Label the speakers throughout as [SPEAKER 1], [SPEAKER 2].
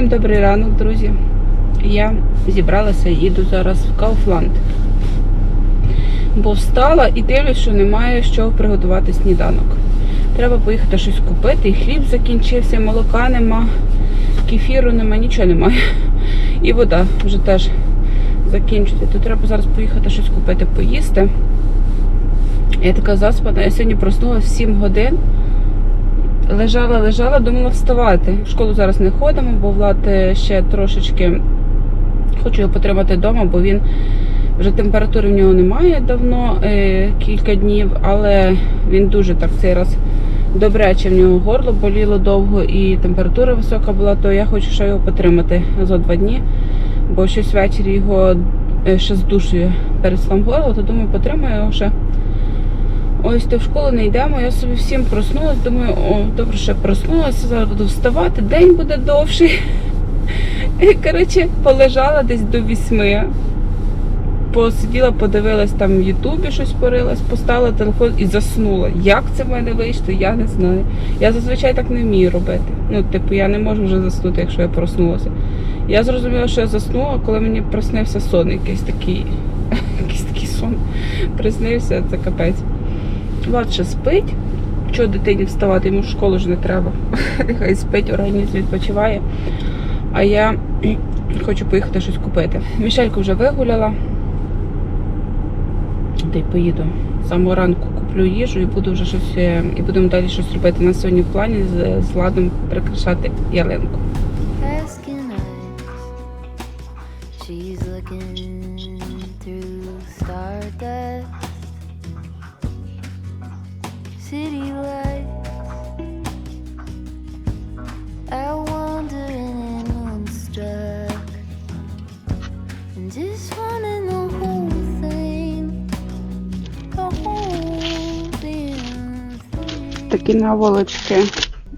[SPEAKER 1] Всім добрий ранок, друзі. Я зібралася і їду зараз в Кауфланд. Бо встала і дивлюсь, що немає чого приготувати сніданок. Треба поїхати щось купити. І хліб закінчився, молока нема, кефіру нема, нічого немає. І вода вже теж закінчується. То треба зараз поїхати щось купити, поїсти. Я така заспана. Я сьогодні проснулася в 7 годин. Лежала, лежала, думала вставати. В школу зараз не ходимо, бо Влад е, ще трошечки хочу його потримати вдома, бо він вже температури в нього немає давно, е, кілька днів, але він дуже так цей раз добряче в нього горло боліло довго і температура висока була, то я хочу ще його потримати за два дні, бо щось ввечері його е, ще здушує перед слом горло, то думаю, потримаю його ще. Ось то в школу не йдемо. Я собі всім проснулась. Думаю, о, добре, що проснулася, зараз буду вставати, день буде довший. Коротше, полежала десь до вісьми. Посиділа, подивилась там в Ютубі щось порилась, поставила телефон і заснула. Як це в мене вийшло, я не знаю. Я зазвичай так не вмію робити. Ну, типу, я не можу вже заснути, якщо я проснулася. Я зрозуміла, що я заснула, коли мені приснився сон якийсь такий. Якийсь такий сон приснився, це капець. Влад ще спить. Чого дитині вставати, йому в школу ж не треба. Нехай спить, організм відпочиває. А я хочу поїхати щось купити. Мішельку вже вигуляла. Та й поїду. Самого ранку куплю їжу і буду вже щось е, і будемо далі щось робити. На сьогодні в плані з, з ладом прикрашати ялинку. Такі наволочки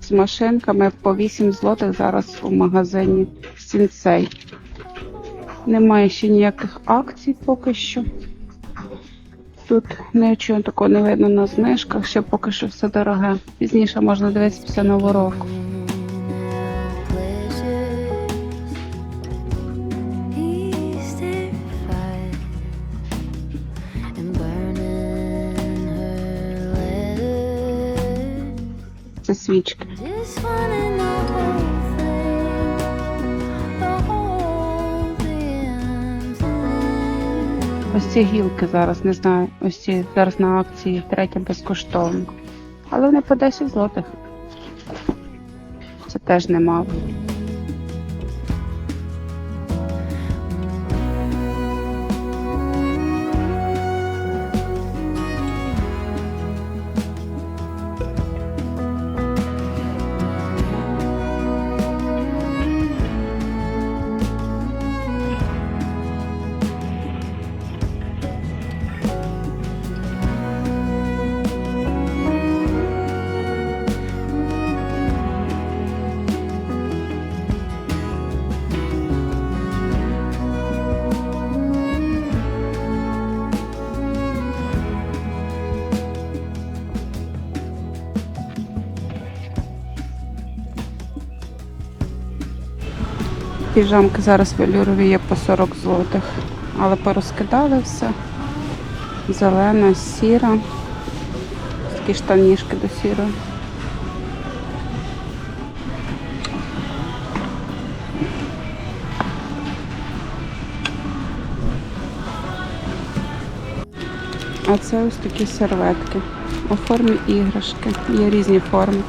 [SPEAKER 1] з машинками по 8 злотих зараз у магазині Сінцей. Немає ще ніяких акцій поки що. Тут нічого такого не видно на знижках, ще поки що все дороге. Пізніше можна дивитися після нового року.
[SPEAKER 2] Damn свічки.
[SPEAKER 1] Ось ці гілки зараз, не знаю, ось ці зараз на акції, третя безкоштовно. Але вони по 10 злотих. Це теж немало. Піжамки зараз велюрові є по 40 злотих. Але порозкидали все. Зелена, сіра. Такі штанішки до сірої. А це ось такі серветки. У формі іграшки. Є різні форми.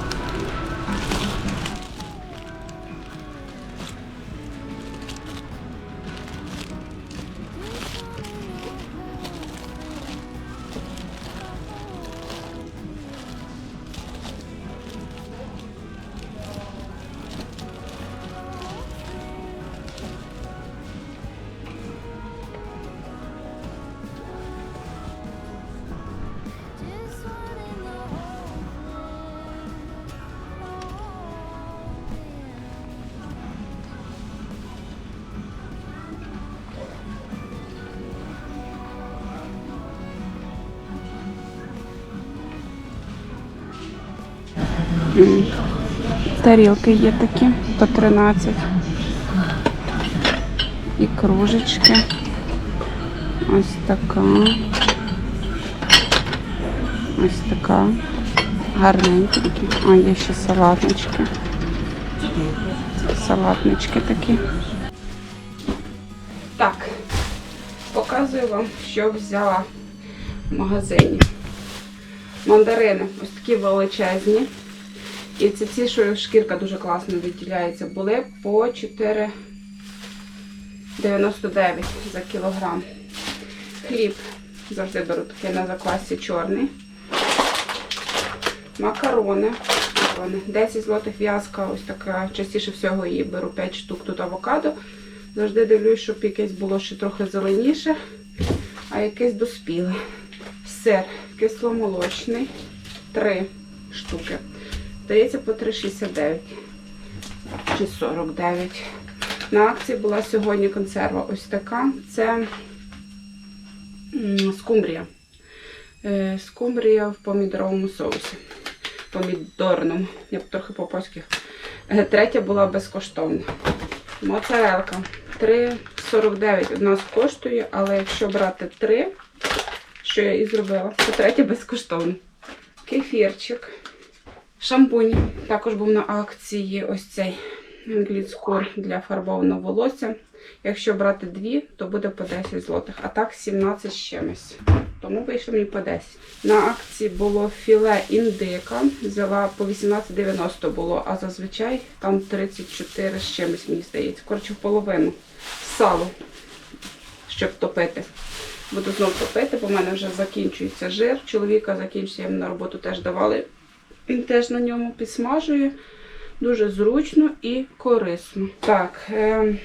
[SPEAKER 1] Тарілки є такі по 13. І кружечки. Ось така. Ось така. Гарненькі. А, є ще салатнички. Салатнички такі. Так, показую вам, що взяла в магазині. Мандарини ось такі величезні. І це ці, що шкірка дуже класно відділяється, були по 4,99 за кілограм. Хліб завжди беру такий на заквасі чорний. Макарони. 10 злотих в'язка, ось така, частіше всього її беру 5 штук тут авокадо. Завжди дивлюсь, щоб якесь було ще трохи зеленіше, а якесь доспіле. Сир кисломолочний. 3 штуки. Здається, по 3,69 чи 49. На акції була сьогодні консерва ось така. Це скумбрія. Е, Скумбрія в помідоровому соусі. Помідорному. Я б трохи по-польськи. Е, Третя була безкоштовна. Моцарелка. 3,49 одна коштує, але якщо брати 3, що я і зробила, то третя безкоштовна. Кефірчик. Шампунь також був на акції ось цей гліцкур для фарбованого волосся. Якщо брати дві, то буде по 10 злотих, а так 17 з чимось. Тому вийшло мені по 10. На акції було філе індика, взяла по 18,90 було, а зазвичай там 34 з чимось, мені здається. Коротше, в половину. Сало, щоб топити. Буду знову топити, бо в мене вже закінчується жир. Чоловіка закінчується, я на роботу теж давали. Він теж на ньому підсмажує. Дуже зручно і корисно. Так, е,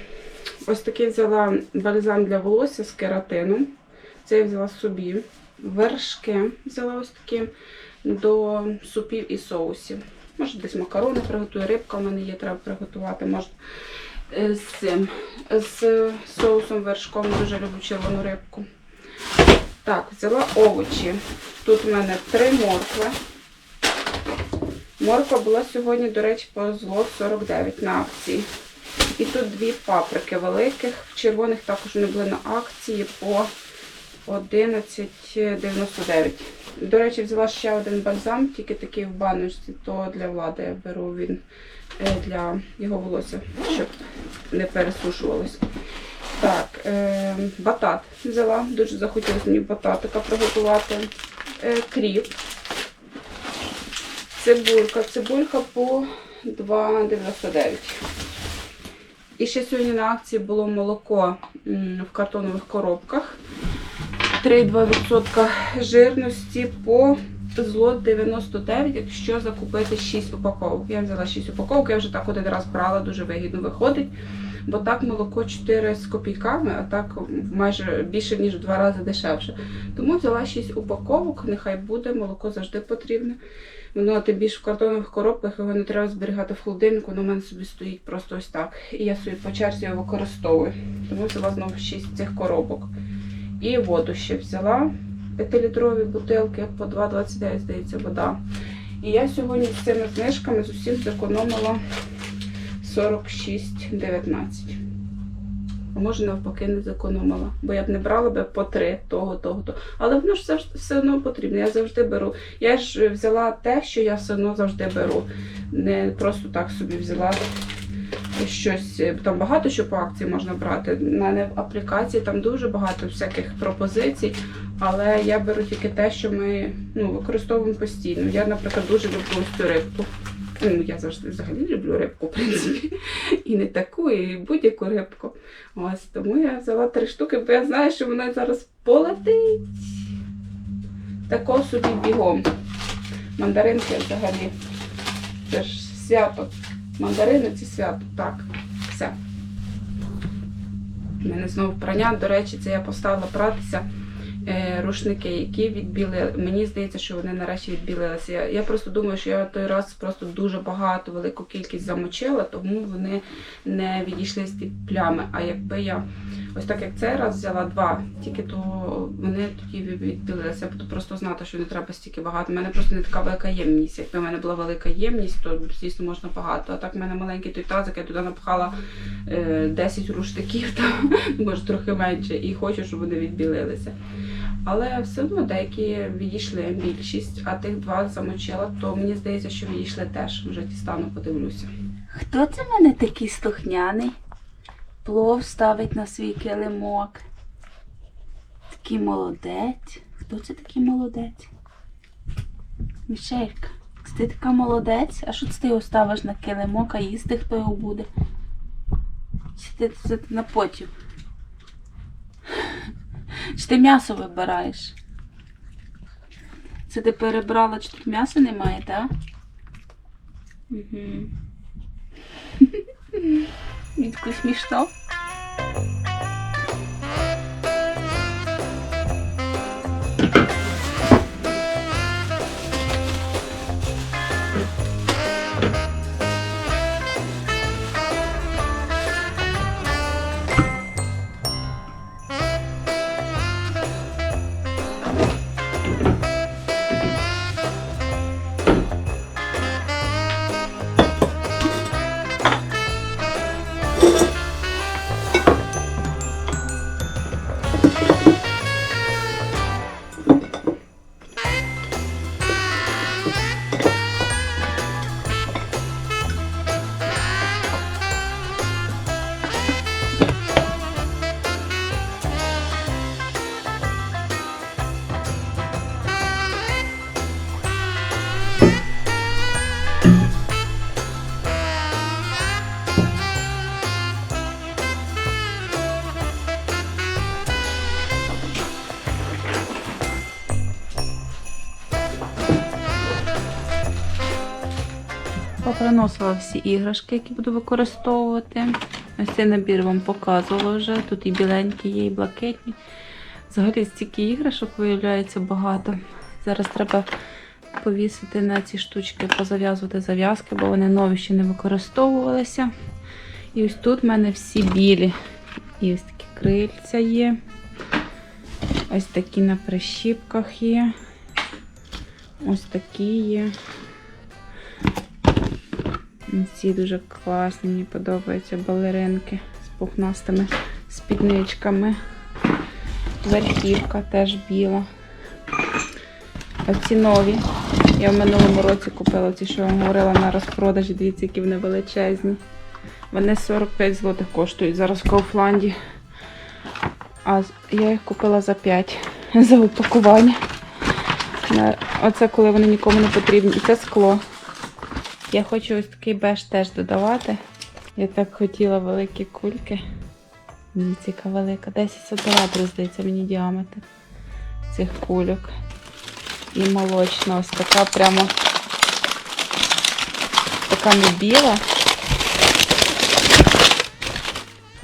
[SPEAKER 1] ось такий взяла бальзам для волосся з кератином. Це я взяла собі. Вершки взяла ось такі до супів і соусів. Може, десь макарони приготую, рибка в мене є, треба приготувати. Може, е, з цим, з соусом вершком дуже люблю червону рибку. Так, взяла овочі. Тут у мене три моркви. Морква була сьогодні, до речі, по злот 49 на акції. І тут дві паприки великих. В червоних також вони були на акції по 11,99. До речі, взяла ще один бальзам, тільки такий в баночці, то для влади я беру він е, для його волосся, щоб не пересушувалось. Так, е, батат взяла. Дуже захотілося мені бататика приготувати. Е, кріп. Цибулька. Цибулька по 2,99. І ще сьогодні на акції було молоко в картонових коробках. 3,2% жирності по злот 99, якщо закупити 6 упаковок. Я взяла 6 упаковок, я вже так один раз брала, дуже вигідно виходить. Бо так молоко 4 з копійками, а так майже більше, ніж в два рази дешевше. Тому взяла 6 упаковок, нехай буде, молоко завжди потрібне. Воно тим більше в картонових коробках, його не треба зберігати в холодильнику, воно в мене собі стоїть просто ось так. І я собі по черзі його використовую. Тому взяла знову 6 цих коробок. І воду ще взяла 5-літрові бутилки по 2,29, здається, вода. І я сьогодні з цими знижками з усім зекономила 46,19. А може навпаки не зекономила, бо я б не брала би по 3 того, того, того. Але воно ж все одно потрібно. Я завжди беру. Я ж взяла те, що я все одно завжди беру. Не просто так собі взяла щось. Там багато що по акції можна брати. На не- аплікації там дуже багато всяких пропозицій. Але я беру тільки те, що ми ну, використовуємо постійно. Я, наприклад, дуже люблю цю рибку. Ну, я завжди взагалі люблю рибку, в принципі. І не таку, і будь-яку рибку. Ось тому я взяла три штуки, бо я знаю, що вона зараз полетить. Тако собі бігом. Мандаринки взагалі. Це ж свято. Мандарини це свято. Так, все. У мене знову прання. До речі, це я поставила пратися рушники, які відбілили. Мені здається, що вони нарешті відбілилися. Я, просто думаю, що я той раз просто дуже багато, велику кількість замочила, тому вони не відійшли з під плями. А якби я Ось так як цей раз взяла два, тільки то вони тоді відділилися. Я буду просто знати, що не треба стільки багато. У мене просто не така велика ємність. Якби в мене була велика ємність, то звісно можна багато. А так в мене маленький той тазик, я туди напхала е, 10 руштиків, там, може трохи менше, і хочу, щоб вони відбілилися. Але все одно деякі відійшли більшість, а тих два замочила, то мені здається, що відійшли теж. Вже дістану, подивлюся. Хто це в мене такий слухняний? Плов ставить на свій килимок. Такий молодець. Хто це такий молодець? Мішелька. Ти така молодець? А що це ти його ставиш на килимок, а їсти хто його буде? Чи ти це на потім? Чи ти м'ясо вибираєш? Це ти перебрала, чи тут м'яса немає, так? Угу. Відку смішно. Поприносила всі іграшки, які буду використовувати. Ось цей набір вам показувала вже. Тут і біленькі є, і блакитні. Взагалі стільки іграшок виявляється багато. Зараз треба повісити на ці штучки, позав'язувати зав'язки, бо вони нові ще не використовувалися. І ось тут в мене всі білі. І ось такі крильця є. Ось такі на прищіпках є. Ось такі є. Ці дуже класні, мені подобаються балеринки з пухнастими спідничками. Верхівка теж біла. Оці нові. Я в минулому році купила ці, що я вам говорила на розпродажі. Дивіться, які вони величезні. Вони 45 злотих коштують зараз в Кауфланді. А я їх купила за 5 за упакування. Оце коли вони нікому не потрібні. І це скло. Я хочу ось такий беж теж додавати. Я так хотіла великі кульки. Мені ціка велика. 10 сантиметрів, здається, мені діаметр цих кульок. І молочна, ось така прямо така не біла,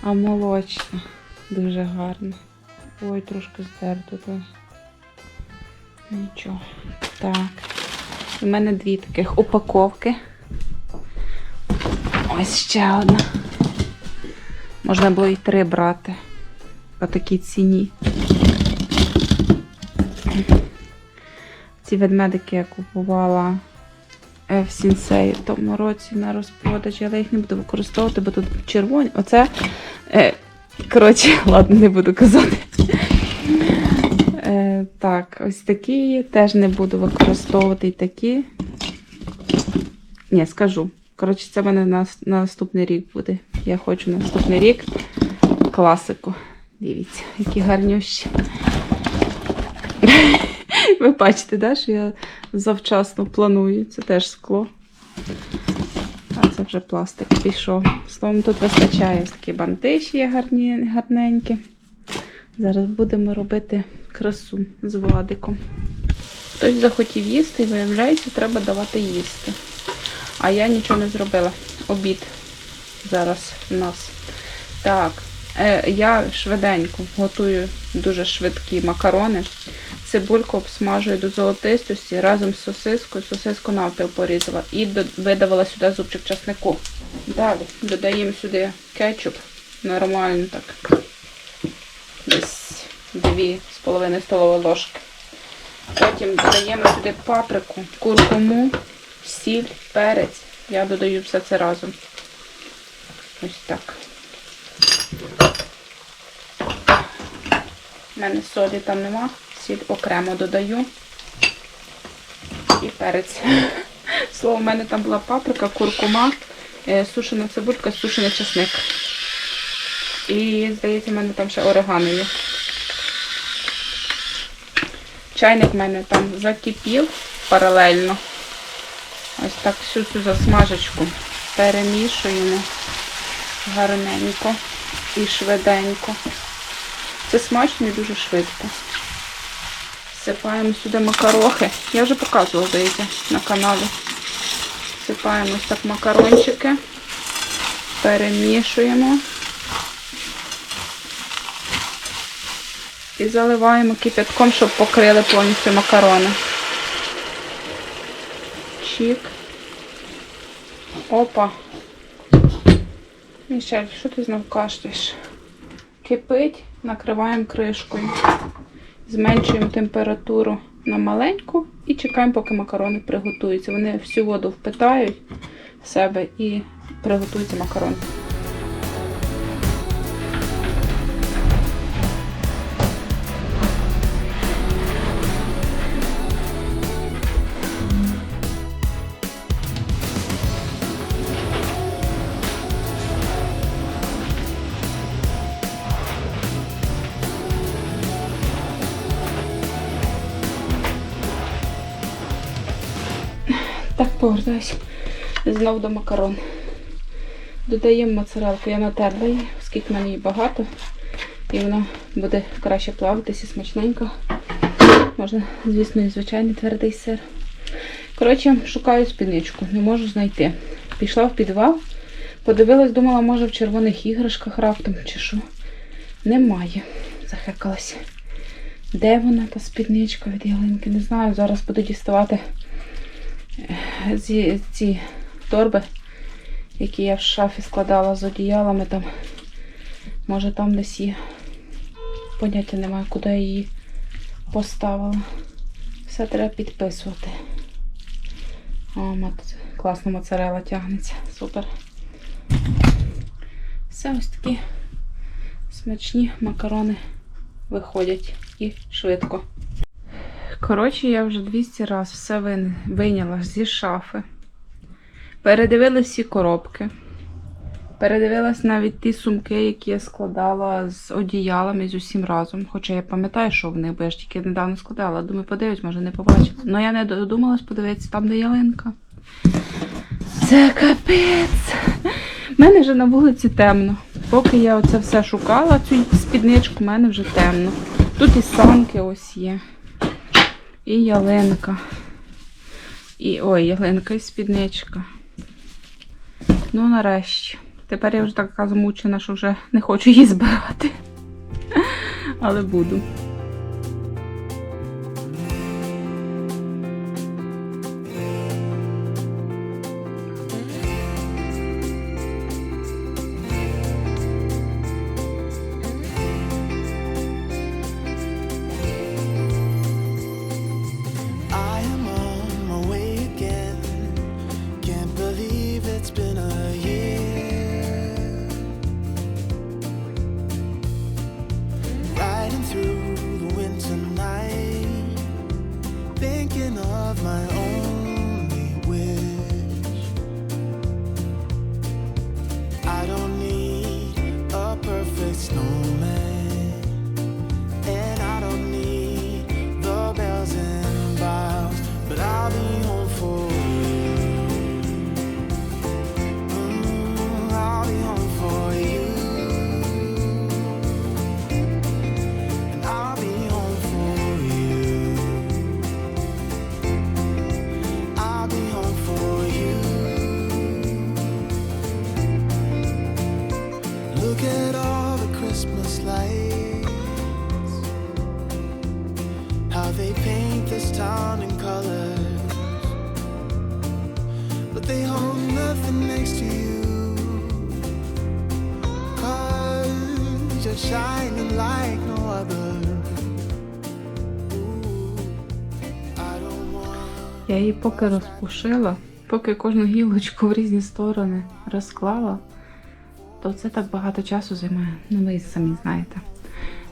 [SPEAKER 1] а молочна. Дуже гарна. Ой, трошки здерто тут. Нічого. Так. У мене дві таких упаковки. Ось ще одна. Можна було і три брати по такій ціні. Ці ведмедики я купувала в Сінсеї в тому році на розпродажі, але їх не буду використовувати, бо тут червоні. Оце. Е, коротше, ладно, не буду казати. Е, так, ось такі теж не буду використовувати і такі. Ні, скажу. Коротше, це в мене на, на наступний рік буде. Я хочу на наступний рік класику. Дивіться, які гарнющі. Ви бачите, да, що я завчасно планую. Це теж скло. А це вже пластик пішов. Словом, тут вистачає такі банти ще є гарні, гарненькі. Зараз будемо робити красу з владиком. Хтось захотів їсти і виявляється, треба давати їсти. А я нічого не зробила. Обід зараз у нас. Так, е, я швиденько готую дуже швидкі макарони. Цибульку обсмажую до золотистості разом з сосискою. Сосиску навпіл порізала і видавила сюди зубчик часнику. Далі додаємо сюди кетчуп. Нормально так. 2,5 столові ложки. Потім додаємо сюди паприку, куркуму, сіль, перець. Я додаю все це разом. Ось так. У мене солі там нема, сіль окремо додаю. І перець. Слово, в мене там була паприка, куркума, е, сушена цибулька, сушений чесник. І, здається, в мене там ще орегано є. Чайник в мене там закипів паралельно. Ось так всю цю засмажечку перемішуємо гарненько і швиденько. Це смачно і дуже швидко. Всипаємо сюди макарохи. Я вже показувала, здається, на каналі. Всипаємо ось так макарончики, перемішуємо. І заливаємо кипятком, щоб покрили повністю макарони. Чік. Опа. Мішель, що ти знов кашляєш? Кипить, накриваємо кришкою. Зменшуємо температуру на маленьку і чекаємо, поки макарони приготуються. Вони всю воду впитають в себе і приготуються макарони. Повертаюся знов до макарон. Додаємо моцарелку. Я натерла її, оскільки в мене її багато. І вона буде краще плавитися смачненько. Можна, звісно, і звичайний твердий сир. Коротше, шукаю спідничку, не можу знайти. Пішла в підвал, подивилась, думала, може в червоних іграшках раптом чи що. Немає. Захекалася. Де вона, та спідничка від ялинки? Не знаю. Зараз буду діставати ці, ці торби, які я в шафі складала з одіялами там. Може там десь є. Поняття немає, куди я її поставила. Все треба підписувати. О, мат, класно моцарела тягнеться. Супер. Все ось такі смачні макарони виходять і швидко. Коротше, я вже 200 раз все вин- вийняла зі шафи. Передивила всі коробки. Передивилась навіть ті сумки, які я складала з одіялами з усім разом. Хоча я пам'ятаю, що в них, бо я ж тільки недавно складала. Думаю, подивись, може не побачила. Ну я не додумалась подивитися, там де ялинка. Це капець. У мене вже на вулиці темно. Поки я оце все шукала, цю спідничку, в мене вже темно. Тут і санки ось є. І ялинка. І ой, ялинка і спідничка. Ну, нарешті. Тепер я вже така замучена, що вже не хочу її збирати. Але буду. Її поки розпушила, поки кожну гілочку в різні сторони розклала, то це так багато часу займає. Ну, ви самі знаєте.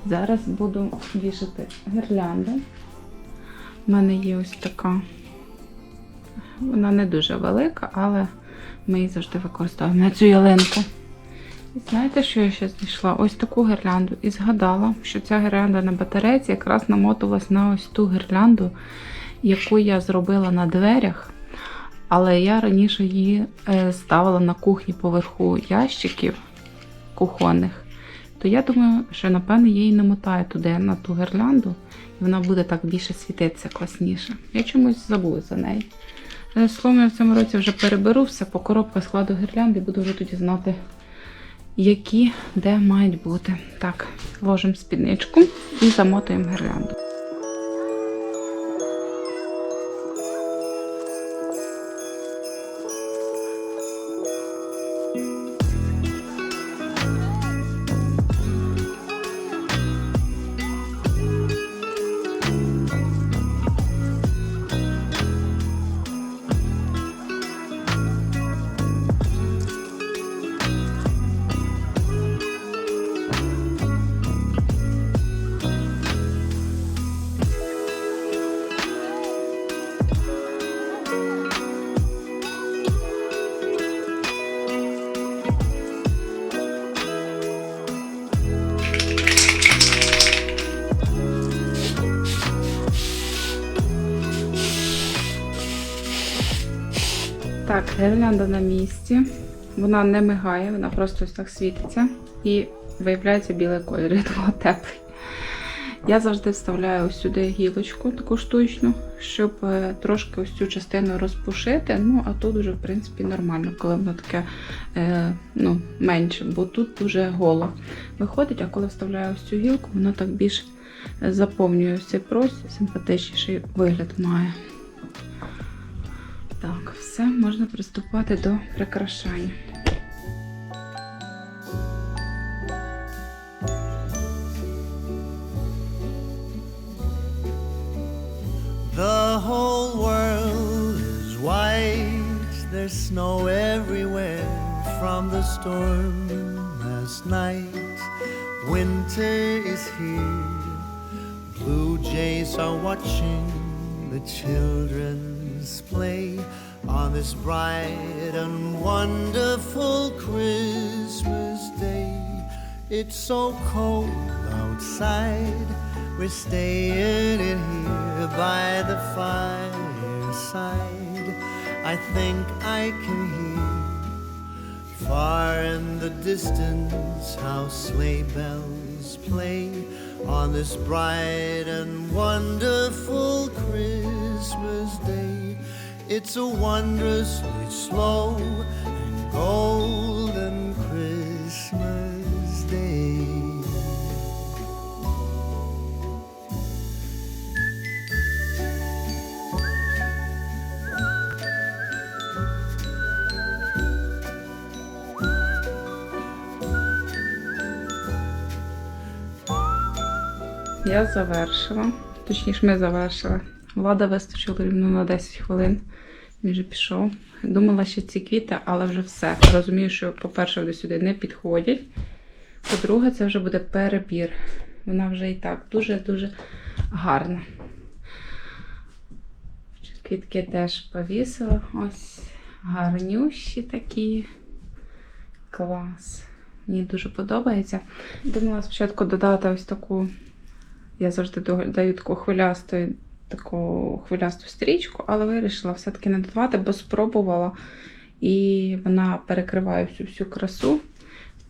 [SPEAKER 1] Зараз буду вішати гірлянду. У мене є ось така. Вона не дуже велика, але ми її завжди використовуємо на цю ялинку. І знаєте, що я ще знайшла? Ось таку гірлянду. І згадала, що ця гірлянда на батарейці якраз намотувалась на ось ту гірлянду, яку я зробила на дверях. Але я раніше її е, ставила на кухні поверху ящиків кухонних. То я думаю, що напевно я її намотаю туди на ту гірлянду, і вона буде так більше світитися класніше. Я чомусь забула за неї. Е, Словом, я в цьому році вже переберу все по коробках складу гірлянди, буду вже тоді знати, які де мають бути. Так, ложимо спідничку і замотуємо гірлянду. Гірлянда на місці. Вона не мигає, вона просто ось так світиться і виявляється білий колір, я теплий. Я завжди вставляю сюди гілочку таку штучну, щоб е, трошки ось цю частину розпушити. Ну, а тут вже, в принципі, нормально, коли воно таке е, ну, менше, бо тут дуже голо виходить, а коли вставляю ось цю гілку, воно так більш заповнює ось цей простір, симпатичніший вигляд має. Так, все, можна приступати до прикрашання.
[SPEAKER 3] The whole world is white. There's snow everywhere from the storm last night. Winter is here. Blue jays are watching the play on this bright and wonderful Christmas day. It's so cold outside. We're staying in here by the fireside. I think I can hear far in the distance how sleigh bells play on this bright and wonderful Christmas day. It's a wondrously slow and golden Christmas day.
[SPEAKER 1] Я завершила. Точніше, ми завершили. Влада вистачила рівно на 10 хвилин. Він вже пішов. Думала, що ці квіти, але вже все. Розумію, що, по-перше, вони сюди не підходять. По-друге, це вже буде перебір. Вона вже і так дуже-дуже гарна. Квітки теж повісила. Ось гарнющі такі. Клас. Мені дуже подобається. Думала спочатку додати ось таку я завжди даю таку хвилясту, таку хвилясту стрічку, але вирішила все-таки не додавати, бо спробувала і вона перекриває всю всю красу.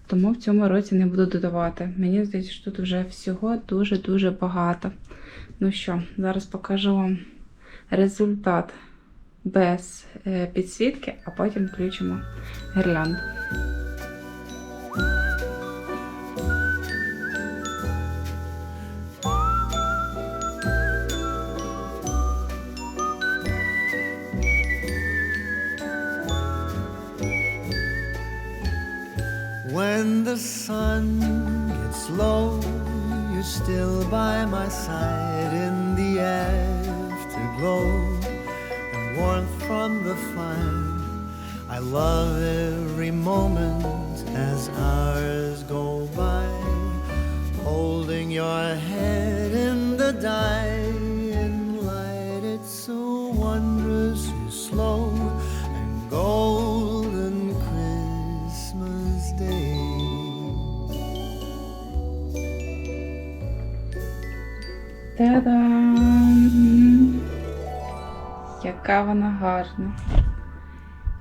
[SPEAKER 1] Тому в цьому році не буду додавати. Мені здається, що тут вже всього дуже-дуже багато. Ну що, зараз покажу вам результат без е, підсвітки, а потім включимо гірлянду. Та-дам! Яка вона гарна.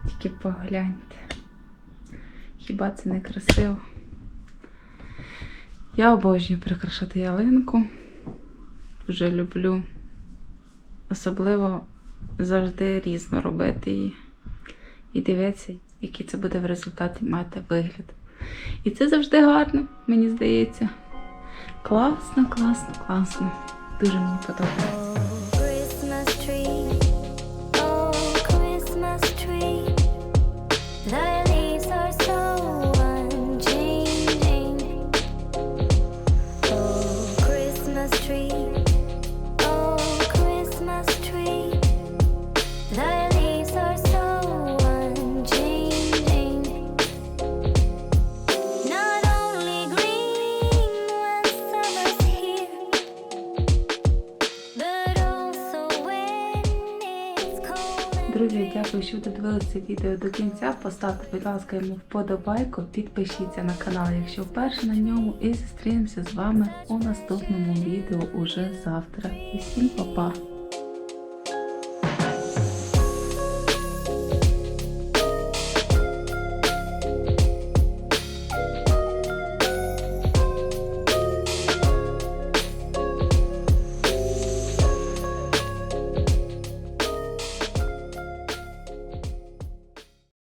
[SPEAKER 1] Тільки погляньте. Хіба це не красиво? Я обожнюю прикрашати ялинку. Дуже люблю. Особливо завжди різно робити її. І дивитися, який це буде в результаті мати вигляд. І це завжди гарно, мені здається. Класно, класно, класно. Дуже мені подобається. Додивилися відео до кінця. Поставте, будь ласка, йому вподобайку, підпишіться на канал, якщо вперше на ньому, і зустрінемося з вами у наступному відео уже завтра. Усім па-па!